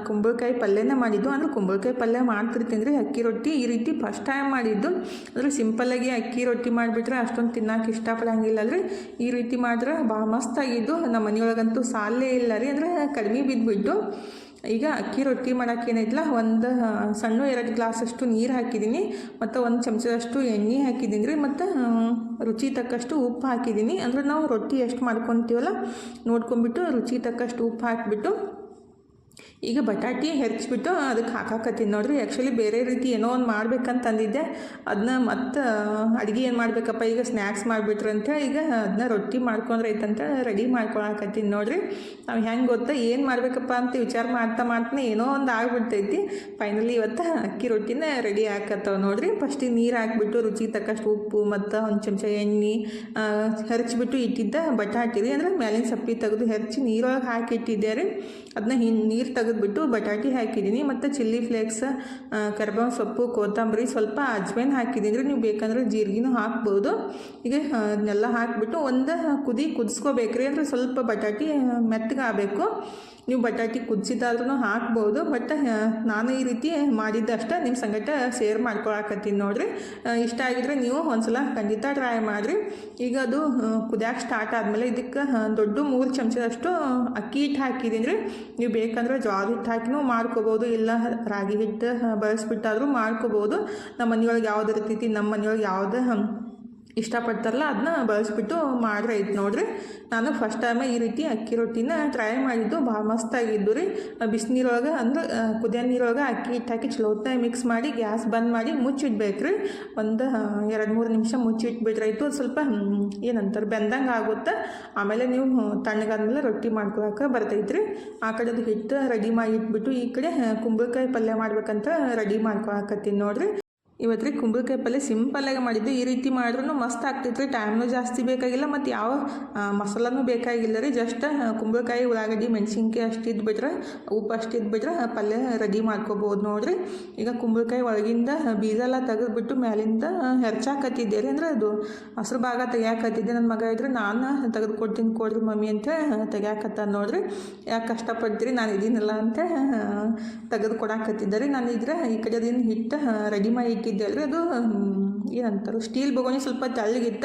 ಕುಂಬಳಕಾಯಿ ಪಲ್ಯನ ಮಾಡಿದ್ದು. ಅಂದ್ರೆ ಕುಂಬಳಕಾಯಿ ಪಲ್ಯ ಮಾಡ್ತಿರ್ತೀನಿ ರೀ ಅಕ್ಕಿ ರೊಟ್ಟಿ. ಈ ರೀತಿ ಫಸ್ಟ್ ಟೈಮ್ ಮಾಡಿದ್ದು. ಅಂದರೆ ಸಿಂಪಲ್ಲಾಗಿ ಅಕ್ಕಿ ರೊಟ್ಟಿ ಮಾಡಿಬಿಟ್ರೆ ಅಷ್ಟೊಂದು ತಿನ್ನಕ್ಕೆ ಇಷ್ಟಪಡಂಗಿಲ್ಲ ರೀ ಈ ರೀತಿ ಮಾಡಿದ್ರೆ ಭಾಳ ಮಸ್ತಾಗಿದ್ದು ನಮ್ಮ ಮನೆಯೊಳಗಂತೂ ಸಾಲೇ ಇಲ್ಲ ರೀ. ಅಂದ್ರೆ ಕಡಿಮೆ ಬಿದ್ದುಬಿಟ್ಟು ಈಗ ಅಕ್ಕಿ ರೊಟ್ಟಿ ಮಾಡೋಕ್ಕೆ ಏನೈತಲ್ಲ ಒಂದು ಸಣ್ಣ ಎರಡು ಗ್ಲಾಸಷ್ಟು ನೀರು ಹಾಕಿದ್ದೀನಿ ಮತ್ತು ಒಂದು ಚಮಚದಷ್ಟು ಎಣ್ಣೆ ಹಾಕಿದ್ದೀನಿ ರೀ. ಮತ್ತು ರುಚಿ ತಕ್ಕಷ್ಟು ಉಪ್ಪು ಹಾಕಿದ್ದೀನಿ ಅಂದ್ರೆ ನಾವು ರೊಟ್ಟಿ ಎಷ್ಟು ಮಾಡ್ಕೊತೀವಲ್ಲ ನೋಡ್ಕೊಂಬಿಟ್ಟು ರುಚಿ ತಕ್ಕಷ್ಟು ಉಪ್ಪು ಹಾಕಿಬಿಟ್ಟು ಈಗ ಬಟಾಟಿ ಹೆಚ್ಚಿಬಿಟ್ಟು ಅದಕ್ಕೆ ಹಾಕಾಕತ್ತೀನಿ ನೋಡ್ರಿ. ಆ್ಯಕ್ಚುಲಿ ಬೇರೆ ರೀತಿ ಏನೋ ಒಂದು ಮಾಡ್ಬೇಕಂತ ಅಂದಿದ್ದೆ ಅದನ್ನ ಮತ್ತು ಅಡುಗೆ ಏನು ಮಾಡಬೇಕಪ್ಪ? ಈಗ ಸ್ನ್ಯಾಕ್ಸ್ ಮಾಡಿಬಿಟ್ರೆ ಅಂತ. ಈಗ ಅದನ್ನ ರೊಟ್ಟಿ ಮಾಡ್ಕೊಂಡ್ರೆ ಐತಂತ ರೆಡಿ ಮಾಡ್ಕೊಳಕತ್ತೀನಿ ನೋಡ್ರಿ. ನಾವು ಹೆಂಗೆ ಗೊತ್ತಾ? ಏನು ಮಾಡಬೇಕಪ್ಪ ಅಂತ ವಿಚಾರ ಮಾಡ್ತಾ ಮಾಡ್ತಾನೆ ಏನೋ ಒಂದು ಆಗ್ಬಿಡ್ತೈತಿ. ಫೈನಲಿ ಇವತ್ತು ಅಕ್ಕಿ ರೊಟ್ಟಿನ ರೆಡಿ ಹಾಕತ್ತವ ನೋಡ್ರಿ. ಫಸ್ಟಿಗೆ ನೀರು ಹಾಕ್ಬಿಟ್ಟು ರುಚಿಗೆ ತಕ್ಕಷ್ಟು ಉಪ್ಪು ಮತ್ತು ಒಂದು ಚಮಚ ಎಣ್ಣೆ ಹೆರ್ಚ್ಬಿಟ್ಟು ಇಟ್ಟಿದ್ದ ಬಟಾಟಿ ರೀ. ಅಂದ್ರೆ ಮೇಲಿನ ಸಪ್ಪಿ ತೆಗೆದು ಹೆರ್ಚಿ ನೀರೊಳಗೆ ಹಾಕಿ ಇಟ್ಟಿದ್ದೆ ರೀ. ಅದನ್ನ ಹಿಂಗೆ ನೀರು ತೆಗೆದ್ಬಿಟ್ಟು ಬಟಾಟಿ ಹಾಕಿದ್ದೀನಿ ಮತ್ತು ಚಿಲ್ಲಿ ಫ್ಲೇಕ್ಸ್ ಕರ್ಬೇವಿನ ಸೊಪ್ಪು, ಕೊತ್ತಂಬರಿ ಸ್ವಲ್ಪ ಅಜ್ವೈನ್ ಹಾಕಿದ್ದೀನಿ. ನೀವು ಬೇಕಂದ್ರೆ ಜೀರಿಗೆನೂ ಹಾಕ್ಬೋದು. ಈಗ ಅದನ್ನೆಲ್ಲ ಹಾಕಿಬಿಟ್ಟು ಒಂದು ಕುದಿ ಕುದಿಸ್ಕೋಬೇಕ್ರಿ. ಅಂದರೆ ಸ್ವಲ್ಪ ಬಟಾಟಿ ಮೆತ್ತಗೆ ಆಗಬೇಕು ನೀವು ಬಟಾಟಿ ಕುದಿಸಿದಾದ್ರೂ ಹಾಕ್ಬೋದು ಬಟ್ ನಾನು ಈ ರೀತಿ ಮಾಡಿದ್ದಷ್ಟೇ ನಿಮ್ಮ ಸಂಗಟ ಶೇರ್ ಮಾಡ್ಕೊಳಕತ್ತೀನಿ ನೋಡಿರಿ. ಇಷ್ಟ ಆಗಿದ್ರೆ ನೀವು ಒಂದ್ಸಲ ಖಂಡಿತ ಟ್ರೈ ಮಾಡಿರಿ. ಈಗ ಅದು ಕುದಿಯಕ್ಕೆ ಸ್ಟಾರ್ಟ್ ಆದಮೇಲೆ ಇದಕ್ಕೆ ದೊಡ್ಡ ಮೂರು ಚಮಚದಷ್ಟು ಅಕ್ಕಿ ಹಿಟ್ಟು ಹಾಕಿದ್ದೀನಿ ರೀ. ನೀವು ಬೇಕಂದ್ರೆ ಜ್ವಾಳ ಹಿಟ್ಟು ಹಾಕಿನೂ ಮಾಡ್ಕೋಬೋದು, ಇಲ್ಲ ರಾಗಿ ಹಿಟ್ಟು ಬಳಸ್ಬಿಟ್ಟಾದರೂ ಮಾಡ್ಕೋಬೋದು. ನಮ್ಮ ಮನೆಯೊಳಗೆ ಯಾವ್ದು ಇರ್ತೈತಿ ನಮ್ಮ ಮನೆಯೊಳಗೆ ಯಾವ್ದು ಇಷ್ಟಪಡ್ತಾರಲ್ಲ, ಅದನ್ನ ಬಳಸ್ಬಿಟ್ಟು ಮಾಡ್ರೆ ಐತೆ ನೋಡ್ರಿ. ನಾನು ಫಸ್ಟ್ ಟೈಮ್ ಈ ರೀತಿ ಅಕ್ಕಿ ರೊಟ್ಟಿನ ಟ್ರೈ ಮಾಡಿದ್ದು. ಭಾಳ ಮಸ್ತಾಗಿದ್ದು ರೀ. ಬಿಸಿನೀರೊಳಗೆ ಅಂದ್ರೆ ಕುದಿಯ ನೀರೊಳಗೆ ಅಕ್ಕಿ ಹಿಟ್ಟು ಹಾಕಿ ಚಲೋ ಹೊತ್ತಾಗಿ ಮಿಕ್ಸ್ ಮಾಡಿ, ಗ್ಯಾಸ್ ಬಂದ್ ಮಾಡಿ ಮುಚ್ಚಿಡ್ಬೇಕು ರೀ. ಒಂದು ಎರಡು, ಮೂರು ನಿಮಿಷ ಮುಚ್ಚಿಟ್ಬಿಟ್ರಾಯ್ತು. ಅದು ಸ್ವಲ್ಪ ಏನಂತಾರೆ, ಬೆಂದಂಗೆ ಆಗುತ್ತೆ. ಆಮೇಲೆ ನೀವು ತಣ್ಣಗಾದ್ಮೇಲೆ ರೊಟ್ಟಿ ಮಾಡ್ಕೊಳಕ್ಕೆ ಬರ್ತೈತ್ರಿ ಆ ಕಡೆದು ಹಿಟ್ಟು ರೆಡಿ ಮಾಡಿ ಇಟ್ಬಿಟ್ಟು, ಈ ಕಡೆ ಕುಂಬಳಕಾಯಿ ಪಲ್ಯ ಮಾಡ್ಬೇಕಂತ ರೆಡಿ ಮಾಡ್ಕೊಳಕತ್ತೀನಿ ನೋಡ್ರಿ. ಇವತ್ತು ರೀ ಕುಂಬಳಕಾಯಿ ಪಲ್ಯ ಸಿಂಪಲ್ಲಾಗಿ ಮಾಡಿದ್ದು, ಈ ರೀತಿ ಮಾಡಿದ್ರೂ ಮಸ್ತ್ ಆಗ್ತೈತೆ ರೀ ಟೈಮ್ನೂ ಜಾಸ್ತಿ ಬೇಕಾಗಿಲ್ಲ, ಮತ್ತು ಯಾವ ಮಸಾಲನೂ ಬೇಕಾಗಿಲ್ಲ ರೀ. ಜಸ್ಟ್ ಕುಂಬಳಕಾಯಿ, ಉಳ್ಳಾಗಡ್ಡಿ, ಮೆಣಸಿನ್ಕಾಯಿ ಅಷ್ಟು ಇದ್ಬಿಟ್ರೆ, ಉಪ್ಪು ಅಷ್ಟು ಇದ್ಬಿಟ್ರೆ ಪಲ್ಯ ರೆಡಿ ಮಾಡ್ಕೋಬೋದು ನೋಡಿರಿ. ಈಗ ಕುಂಬಳಕಾಯಿ ಒಳಗಿಂದ ಬೀಜ ಎಲ್ಲ ತೆಗೆದ್ಬಿಟ್ಟು ಮ್ಯಾಲಿಂದ ಹೆರ್ಚಾಕತ್ತಿದ್ದೆ ರೀ. ಅಂದ್ರೆ ಅದು ಹಸಿರು ಭಾಗ ತೆಗಿಯಾಕತ್ತಿದ್ದೆ. ನನ್ನ ಮಗ ಇದ್ರೆ ನಾನು ತೆಗೆದುಕೊಡ್ತೀನಿ ಕೊಡ್ರಿ ಮಮ್ಮಿ ಅಂತ ತೆಗಿಯಾಕತ್ತ ನೋಡಿರಿ. ಯಾಕೆ ಕಷ್ಟಪಡ್ತೀರಿ? ನಾನು ಇದೀನಲ್ಲ ಅಂತ ತೆಗೆದು ಕೊಡಾಕತ್ತಿದ್ದೆ ರೀ. ನಾನು ಇದ್ರೆ ಈ ಕಡೆ ಅದೇನು ಹಿಟ್ಟು ರೆಡಿ ಮಾಡಿ ಇಟ್ಟಿದ್ದೆ ಅಲ್ರಿ ಅದು ಹ್ಮ್, ಏನಂತಾರೆ ಸ್ಟೀಲ್ ಬೊಗೋಣಿ ಸ್ವಲ್ಪ ತೆಳ್ಳಗಿತ್ತ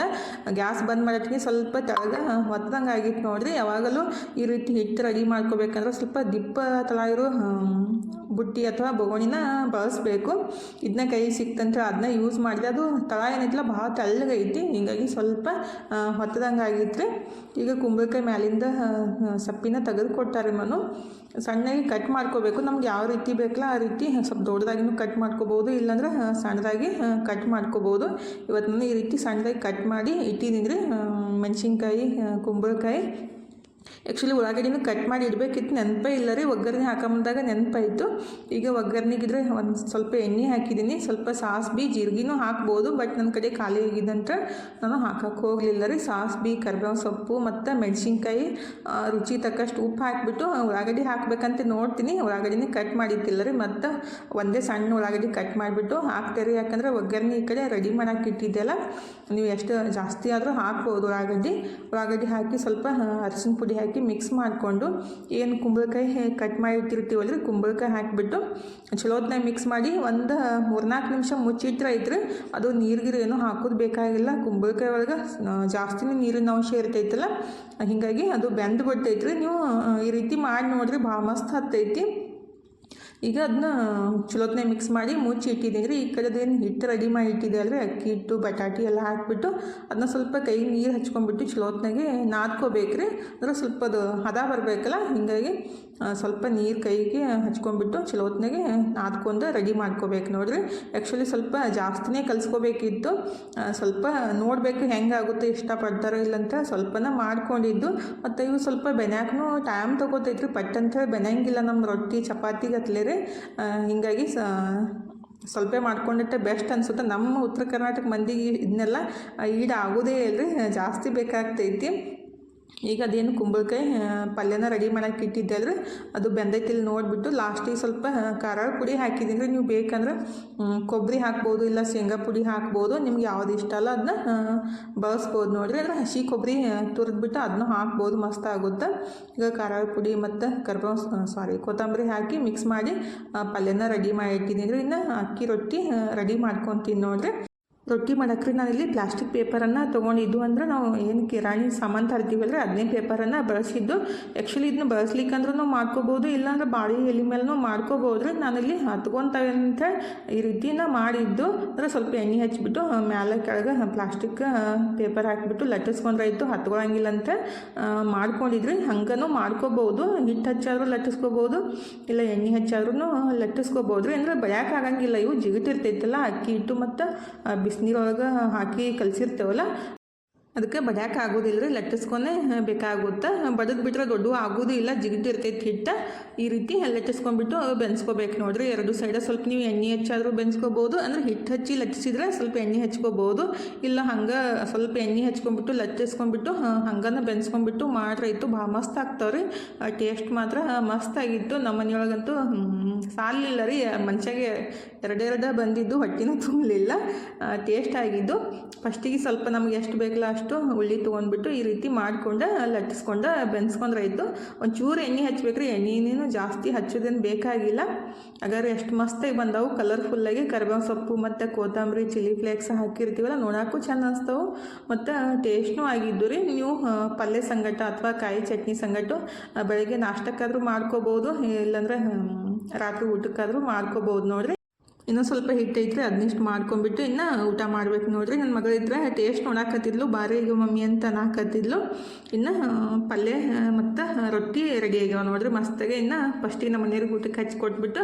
ಗ್ಯಾಸ್ ಬಂದ್ ಮಾಡೋಕ್ಕೆ ಸ್ವಲ್ಪ ತೆಳಗ ಒತ್ತದಂಗೆ ಆಗಿತ್ತು ನೋಡ್ರಿ. ಯಾವಾಗಲೂ ಈ ರೀತಿ ಹಿಟ್ಟು ರೆಡಿ ಮಾಡ್ಕೋಬೇಕಂದ್ರೆ ಸ್ವಲ್ಪ ದಿಪ್ಪ ತಳ ಬುಟ್ಟಿ ಅಥವಾ ಬೊಗೋಣಿನ ಬಳಸಬೇಕು. ಇದನ್ನ ಕೈ ಸಿಕ್ತಂತೆ ಅದನ್ನ ಯೂಸ್ ಮಾಡಿದೆ ಅದು ತಳ ಏನೈತಿಲ್ಲ, ಭಾಳ ತೆಳ್ಳಗೈತಿ ಹಿಂಗಾಗಿ ಸ್ವಲ್ಪ ಹೊತ್ತದಂಗೆ ಆಗಿತ್ತು ಈಗ ಕುಂಬಳಕಾಯಿ ಮ್ಯಾಲಿಂದ ಸಪ್ಪಿನ ತೆಗೆದು ಕೊಟ್ಟಾರೆ ಮನು. ಸಣ್ಣಗೆ ಕಟ್ ಮಾಡ್ಕೋಬೇಕು. ನಮ್ಗೆ ಯಾವ ರೀತಿ ಬೇಕಲ್ಲ ಆ ರೀತಿ ಸ್ವಲ್ಪ ದೊಡ್ಡದಾಗಿನೂ ಕಟ್ ಮಾಡ್ಕೋಬೋದು. ಇಲ್ಲಾಂದ್ರೆ ಸಣ್ಣದಾಗಿ ಕಟ್ ಮಾಡ್ಕೋಬೋದು. ಇವತ್ತು ನಾನು ಈ ರೀತಿ ಸಣ್ಣದಾಗಿ ಕಟ್ ಮಾಡಿ ಇಟ್ಟಿದ್ದೀನಿ. ರೀ ಮೆಣಸಿನ್ಕಾಯಿ ಕುಂಬಳಕಾಯಿ ಆ್ಯಕ್ಚುಲಿ ಉಳ್ಳಾಗಡ್ಡಿನ ಕಟ್ ಮಾಡಿ ಇಡಬೇಕಿತ್ತು, ನೆನಪೇ ಇಲ್ಲ ರೀ. ಒಗ್ಗರಣೆ ಹಾಕೊಂಬಂದಾಗ ನೆನಪಾಯಿತು. ಈಗ ಒಗ್ಗರಣೆಗಿದ್ರೆ ಒಂದು ಸ್ವಲ್ಪ ಎಣ್ಣೆ ಹಾಕಿದ್ದೀನಿ. ಸ್ವಲ್ಪ ಸಾಸ್ ಬಿ ಜೀರಿಗೆನೂ ಹಾಕ್ಬೋದು ಬಟ್ ನನ್ನ ಕಡೆ ಖಾಲಿ ಆಗಿದ್ದಂತ ನಾನು ಹಾಕಕ್ಕೆ ಹೋಗಲಿಲ್ಲ ರೀ. ಸಾಸ್ ಬಿ ಕರಿಬೇವು ಸೊಪ್ಪು ಮತ್ತು ಮೆಣಸಿನ್ಕಾಯಿ ರುಚಿ ತಕ್ಕಷ್ಟು ಉಪ್ಪು ಹಾಕಿಬಿಟ್ಟು ಉಳ್ಳಾಗಡ್ಡಿ ಹಾಕಬೇಕಂತ ನೋಡ್ತೀನಿ. ಉಳ್ಳಾಗಡ್ಡಿನ ಕಟ್ ಮಾಡಿದ್ದಿಲ್ಲ ರೀ. ಮತ್ತು ಒಂದೇ ಸಣ್ಣ ಉಳ್ಳಾಗಡ್ಡಿ ಕಟ್ ಮಾಡಿಬಿಟ್ಟು ಹಾಕ್ತೇರಿ ಯಾಕಂದ್ರೆ ಒಗ್ಗರಣೆ ಈ ಕಡೆ ರೆಡಿ ಮಾಡೋಕೆ ಇಟ್ಟಿದ್ದೆಲ್ಲ ನೀವು ಎಷ್ಟು ಜಾಸ್ತಿ ಆದರೂ ಹಾಕ್ಬೋದು ಉಳ್ಳಾಗಡ್ಡಿ ಉಳ್ಳಾಗಡ್ಡಿ ಹಾಕಿ ಸ್ವಲ್ಪ ಅರಿಶಿನ ಪುಡಿ ಪುಡಿ ಹಾಕಿ ಮಿಕ್ಸ್ ಮಾಡಿಕೊಂಡು ಏನು ಕುಂಬಳಕಾಯಿ ಕಟ್ ಮಾಡಿ ಇಟ್ಟಿರ್ತೀವಲ್ರಿ ಕುಂಬಳಕಾಯಿ ಹಾಕಿಬಿಟ್ಟು ಚಲೋತ್ನಾಗ ಮಿಕ್ಸ್ ಮಾಡಿ ಒಂದು ಮೂರ್ನಾಲ್ಕು ನಿಮಿಷ ಮುಚ್ಚಿಟ್ರೆ ಐತ್ರಿ ಅದು ನೀರು ಏನೂ ಹಾಕೋದು ಬೇಕಾಗಿಲ್ಲ. ಕುಂಬಳಕಾಯಿ ಒಳಗೆ ಜಾಸ್ತಿನೇ ನೀರಿನ ಅಂಶ ಇರ್ತೈತಲ್ಲ, ಹೀಗಾಗಿ ಅದು ಬೆಂದು ಬಿಡ್ತೈತ್ರಿ ನೀವು ಈ ರೀತಿ ಮಾಡಿ ನೋಡಿರಿ, ಭಾಳ ಮಸ್ತ್ ಹತ್ತೈತಿ. ಈಗ ಅದನ್ನ ಚಲೋತ್ನೆ ಮಿಕ್ಸ್ ಮಾಡಿ ಮುಚ್ಚಿ ಇಟ್ಟಿದ್ದೀನಿ. ರೀ, ಈ ಕಡೆದೇನು ಹಿಟ್ಟು ರೆಡಿ ಮಾಡಿ ಇಟ್ಟಿದೆ ಅಲ್ಲರಿ ಅಕ್ಕಿ ಹಿಟ್ಟು, ಬಟಾಟಿ ಎಲ್ಲ ಹಾಕಿಬಿಟ್ಟು ಅದನ್ನ ಸ್ವಲ್ಪ ಕೈ ನೀರು ಹಚ್ಕೊಂಡ್ಬಿಟ್ಟು ಚಲೋತ್ನಾಗೆ ನಾದ್ಕೋಬೇಕ್ರಿ. ಅಂದ್ರೆ ಸ್ವಲ್ಪ ಅದು ಹದ ಬರಬೇಕಲ್ಲ, ಹೀಗಾಗಿ ಸ್ವಲ್ಪ ನೀರು ಕೈಗೆ ಹಚ್ಕೊಂಡ್ಬಿಟ್ಟು ಚಲೋತ್ನಾಗೆ ನಾದ್ಕೊಂಡು ರೆಡಿ ಮಾಡ್ಕೋಬೇಕು ನೋಡಿರಿ. ಆ್ಯಕ್ಚುಲಿ ಸ್ವಲ್ಪ ಜಾಸ್ತಿನೇ ಕಲಿಸ್ಕೋಬೇಕಿತ್ತು. ಸ್ವಲ್ಪ ನೋಡಬೇಕು ಹೆಂಗಾಗುತ್ತೆ, ಇಷ್ಟಪಡ್ತಾರೋ ಇಲ್ಲಂತ ಸ್ವಲ್ಪನ ಮಾಡ್ಕೊಂಡಿದ್ದು. ಮತ್ತು ಇವು ಸ್ವಲ್ಪ ಬೆನ್ಯಾಕೂ ಟೈಮ್ ತೊಗೋತೈತ್ರಿ ಪಟ್ ಬೆನೆಯಂಗಿಲ್ಲ ನಮ್ಮ ರೊಟ್ಟಿ, ಚಪಾತಿ ಗತ್ಲೆ ರೀ. ಹೀಗಾಗಿ ಸ, ಸ್ವಲ್ಪ ಮಾಡ್ಕೊಂಡಿಟ್ಟೆ ಬೆಸ್ಟ್ ಅನ್ಸುತ್ತೆ. ನಮ್ಮ ಉತ್ತರ ಕರ್ನಾಟಕ ಮಂದಿಗೆ ಇದನ್ನೆಲ್ಲ ಈಡಾಗೋದೇ ಆಗೋದೇ ರೀ ಜಾಸ್ತಿ ಬೇಕಾಗ್ತೈತಿ. ಈಗ ಅದೇನು ಕುಂಬಳಕಾಯಿ ಪಲ್ಯನ ರೆಡಿ ಮಾಡೋಕೆ ಇಟ್ಟಿದ್ದೆ ಅಲ್ರಿ ಅದು ಬೆಂದೈತಿಲ್ಲಿ ನೋಡಿಬಿಟ್ಟು ಲಾಸ್ಟಿಗೆ ಸ್ವಲ್ಪ ಖಾರ ಪುಡಿ ಹಾಕಿದ್ದೀನಿ. ರೀ ನೀವು ಬೇಕಂದ್ರೆ ಕೊಬ್ಬರಿ ಹಾಕ್ಬೋದು ಇಲ್ಲ ಶೇಂಗಾ ಪುಡಿ ಹಾಕ್ಬೋದು. ನಿಮ್ಗೆ ಯಾವ್ದು ಇಷ್ಟ ಅಲ್ಲ ಅದನ್ನ ಬಳಸ್ಬೋದು ನೋಡಿರಿ. ಅಂದ್ರೆ ಹಸಿ ಕೊಬ್ಬರಿ ತುರಿದ್ಬಿಟ್ಟು ಅದನ್ನು ಹಾಕ್ಬೋದು, ಮಸ್ತ್ ಆಗುತ್ತೆ. ಈಗ ಖಾರ ಪುಡಿ ಮತ್ತು ಕರ್ಬೇವು ಸಾರಿ ಕೊತ್ತಂಬರಿ ಹಾಕಿ ಮಿಕ್ಸ್ ಮಾಡಿ ಪಲ್ಯನ ರೆಡಿ ಮಾಡಿ ಇಟ್ಟಿದ್ದೀನಿ. ರೀ ಇನ್ನು ಅಕ್ಕಿ ರೊಟ್ಟಿ ರೆಡಿ ಮಾಡ್ಕೊತೀನಿ ನೋಡ್ರಿ. ರೊಟ್ಟಿ ಮಾಡಕ್ಕೆ ರೀ ನಾನಿಲ್ಲಿ ಪ್ಲಾಸ್ಟಿಕ್ ಪೇಪರನ್ನು ತೊಗೊಂಡಿದ್ದು ಅಂದ್ರೆ ನಾವು ಏನು ಕಿರಾಣಿ ಸಾಮಾನು ತರ್ತೀವಲ್ಲ ಅದನ್ನೇ ಪೇಪರನ್ನು ಬಳಸಿದ್ದು. ಆ್ಯಕ್ಚುಲಿ ಇದನ್ನ ಬಳಸ್ಲಿಕ್ಕಂದ್ರೂ ಮಾಡ್ಕೋಬೋದು ಇಲ್ಲಾಂದ್ರೆ ಬಾಡಿ ಎಲೆ ಮೇಲೂ ಮಾಡ್ಕೋಬೋದು ರೀ ನಾನಿಲ್ಲಿ ಹತ್ಕೊಂತವೆ ಅಂತ ಈ ರೀತಿನ ಮಾಡಿದ್ದು. ಅಂದ್ರೆ ಸ್ವಲ್ಪ ಎಣ್ಣೆ ಹಚ್ಚಿಬಿಟ್ಟು ಮ್ಯಾಲೆ ಕೆಳಗೆ ಪ್ಲಾಸ್ಟಿಕ್ ಪೇಪರ್ ಹಾಕಿಬಿಟ್ಟು ಲಟ್ಟಿಸ್ಕೊಂಡ್ರೆ ಇತ್ತು ಹತ್ಕೊಳಂಗಿಲ್ಲ ಅಂತ ಆ, ಮಾಡ್ಕೊಂಡಿದ್ರಿ. ಹಂಗನೂ ಮಾಡ್ಕೋಬೋದು. ಹಿಟ್ಟು ಹಚ್ಚಾದ್ರೂ ಲಟ್ಟಿಸ್ಕೋಬೋದು ಇಲ್ಲ ಎಣ್ಣೆ ಹಚ್ಚಾದ್ರೂ ಲಟ್ಟಿಸ್ಕೋಬೋದು ರೀ ಅಂದ್ರೆ ಬಳ್ಯಾಕೆ ಆಗಂಗಿಲ್ಲ. ಇವು ಜಿಗಿಟಿರ್ತೈತಲ್ಲ ಅಕ್ಕಿ ಹಿಟ್ಟು ಮತ್ತು ಬಿಸಿನೀರೊಳಗೆ ಹಾಕಿ ಕಲಸಿರ್ತೇವಲ್ಲ ಅದಕ್ಕೆ ಬಡ್ಯಾಕೆ ಆಗೋದಿಲ್ಲ ರೀ ಬೇಕಾಗುತ್ತೆ? ಬಡದು ಬಿಟ್ರೆ ದೊಡ್ಡ ಆಗೋದು ಇಲ್ಲ ಜಿಗಿಟಿರ್ತೈತಿ ಹಿಟ್ಟು. ಈ ರೀತಿ ಲಟ್ಟಿಸ್ಕೊಂಡ್ಬಿಟ್ಟು ಬೆನ್ಸ್ಕೋಬೇಕು ನೋಡ್ರಿ. ಎರಡು ಸೈಡ ಸ್ವಲ್ಪ ನೀವು ಎಣ್ಣೆ ಹಚ್ಚಾದರೂ ಬೆನ್ಸ್ಕೋಬೋದು. ಅಂದ್ರೆ ಹಿಟ್ಟು ಹಚ್ಚಿ ಲಟ್ಟಿಸಿದ್ರೆ ಸ್ವಲ್ಪ ಎಣ್ಣೆ ಹಚ್ಕೋಬೋದು. ಇಲ್ಲ ಹಂಗೆ ಸ್ವಲ್ಪ ಎಣ್ಣೆ ಹಚ್ಕೊಂಡ್ಬಿಟ್ಟು ಲಟ್ಟಿಸ್ಕೊಂಡ್ಬಿಟ್ಟು ಹಂಗನ ಬೆನ್ಸ್ಕೊಂಡ್ಬಿಟ್ಟು ಇತ್ತು ಭಾಳ ಮಸ್ತ್ ಆಗ್ತಾವ್ರಿ. ಟೇಸ್ಟ್ ಮಾತ್ರ ಮಸ್ತ್ ಆಗಿತ್ತು. ನಮ್ಮ ಮನೆಯೊಳಗಂತೂ ಸಾಲಿಲ್ಲ ರೀ. ಮನುಷ್ಯಗೆ ಎರಡೆರಡ ಬಂದಿದ್ದು, ಹೊಟ್ಟಿನೂ ತುಂಬಲಿಲ್ಲ. ಟೇಸ್ಟ್ ಆಗಿದ್ದು. ಫಸ್ಟಿಗೆ ಸ್ವಲ್ಪ ನಮ್ಗೆ ಎಷ್ಟು ಬೇಕಲ್ಲ ಅಷ್ಟು ಉಳ್ಳಿ ತೊಗೊಂಡ್ಬಿಟ್ಟು ಈ ರೀತಿ ಮಾಡ್ಕೊಂಡು, ಲಟ್ಟಿಸ್ಕೊಂಡು ಬೆನ್ಸ್ಕೊಂಡ್ರಾಯ್ತು ಒಂಚೂರು ಎಣ್ಣೆ ಹಚ್ಚಬೇಕ್ರಿ ಎಣ್ಣೆನೇನು ಜಾಸ್ತಿ ಹಚ್ಚೋದೇನು ಬೇಕಾಗಿಲ್ಲ. ಹಾಗಾದ್ರೆ ಎಷ್ಟು ಮಸ್ತಾಗಿ ಬಂದವು. ಕಲರ್ಫುಲ್ಲಾಗಿ ಕರಿಬೇವು ಸೊಪ್ಪು ಮತ್ತು ಕೊತ್ತಂಬರಿ, ಚಿಲ್ಲಿ ಫ್ಲೇಕ್ಸ್ ಹಾಕಿರ್ತೀವಲ್ಲ, ನೋಡೋಕ್ಕೂ ಚೆಂದ ಅನಿಸ್ತವು. ಮತ್ತು ಟೇಸ್ಟ್ನೂ ಆಗಿದ್ದು ರೀ. ನೀವು ಪಲ್ಯ ಸಂಗಟ ಅಥವಾ ಕಾಯಿ ಚಟ್ನಿ ಸಂಗಟು ಬೆಳಗ್ಗೆ ನಾಷ್ಟಕ್ಕಾದರೂ ಮಾಡ್ಕೋಬೋದು. ಇಲ್ಲಾಂದರೆ ರಾತ್ರಿ ಊಟಕ್ಕಾದರೂ ಮಾಡ್ಕೋಬೋದು ನೋಡ್ರಿ. ಇನ್ನೂ ಸ್ವಲ್ಪ ಹಿಟ್ಟು ಐತ್ರಿ ಅದನ್ನಿಷ್ಟು ಮಾಡ್ಕೊಂಬಿಟ್ಟು ಇನ್ನು ಊಟ ಮಾಡ್ಬೇಕು ನೋಡ್ರಿ. ನನ್ನ ಮಗಳಿದ್ರೆ ಟೇಸ್ಟ್ ನೋಡಾಕತ್ತಿದ್ಲು, ಬಾರಿ ಈಗ ಮಮ್ಮಿ ಅಂತ ಅನ್ನಾಕತ್ತಿದ್ಲು. ಇನ್ನು ಪಲ್ಯ ಮತ್ತು ರೊಟ್ಟಿ ರೆಡಿ ಆಗ್ಯಾವ ನೋಡ್ರಿ. ಮಸ್ತಾಗೆ ಇನ್ನು ಫಸ್ಟಿಗೆ ನಮ್ಮ ಮನೆಯವ್ರಿಗೆ ಊಟಕ್ಕೆ ಹಚ್ಚಿ ಕೊಟ್ಬಿಟ್ಟು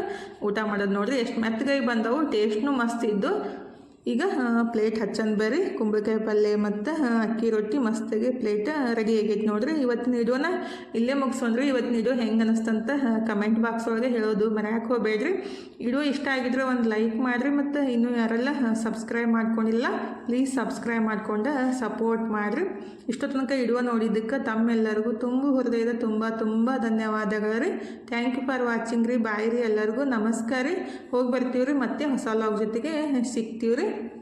ಊಟ ಮಾಡೋದು ನೋಡ್ರಿ. ಎಷ್ಟು ಮೆತ್ತಗಾಗಿ ಬಂದವು ಟೇಸ್ಟ್ನು ಮಸ್ತ್ ಇದ್ದು. ಈಗ ಪ್ಲೇಟ್ ಹಚ್ಚಂದು ಬೇರೆ ಕುಂಬಳಕಾಯಿ ಪಲ್ಯ ಮತ್ತು ಅಕ್ಕಿ ರೊಟ್ಟಿ ಮಸ್ತಾಗಿ ಪ್ಲೇಟ್ ರೆಡಿ ಆಗೈತೆ ನೋಡ್ರಿ. ಇವತ್ತಿನ ವಿಡಿಯೋನ ಇಲ್ಲೇ ಮುಗಿಸೋಣ್ರಿ ಇವತ್ತಿನ ವಿಡಿಯೋ ಹೆಂಗೆ ಅನಿಸ್ತಂತ ಕಮೆಂಟ್ ಬಾಕ್ಸ್ ಒಳಗೆ ಹೇಳೋದು ಮರೆಯಕ್ಕೆ ಹೋಗಬೇಡ್ರಿ. ವಿಡಿಯೋ ಇಷ್ಟ ಆಗಿದ್ರೆ ಒಂದು ಲೈಕ್ ಮಾಡಿರಿ ಮತ್ತು ಇನ್ನೂ ಯಾರೆಲ್ಲ ಸಬ್ಸ್ಕ್ರೈಬ್ ಮಾಡ್ಕೊಂಡಿಲ್ಲ ಪ್ಲೀಸ್ ಸಬ್ಸ್ಕ್ರೈಬ್ ಮಾಡ್ಕೊಂಡು ಸಪೋರ್ಟ್ ಮಾಡಿರಿ. ಇಷ್ಟೋ ತನಕ ಇಡುವ ನೋಡಿದ್ದಕ್ಕೆ ತಮ್ಮೆಲ್ಲರಿಗೂ ತುಂಬ ಹೃದಯದ ತುಂಬ ತುಂಬ ಧನ್ಯವಾದಗಳು ರೀ ಥ್ಯಾಂಕ್ ಯು ಫಾರ್ ವಾಚಿಂಗ್ ರೀ. ಬಾಯ್ ರೀ ಎಲ್ಲರಿಗೂ. ನಮಸ್ಕಾರ ರೀ. ಹೋಗಿ ಬರ್ತೀವಿ ರೀ ಮತ್ತೆ ಹೊಸ ಲಾಗ್ ಜೊತೆಗೆ ಸಿಗ್ತೀವಿ ರೀ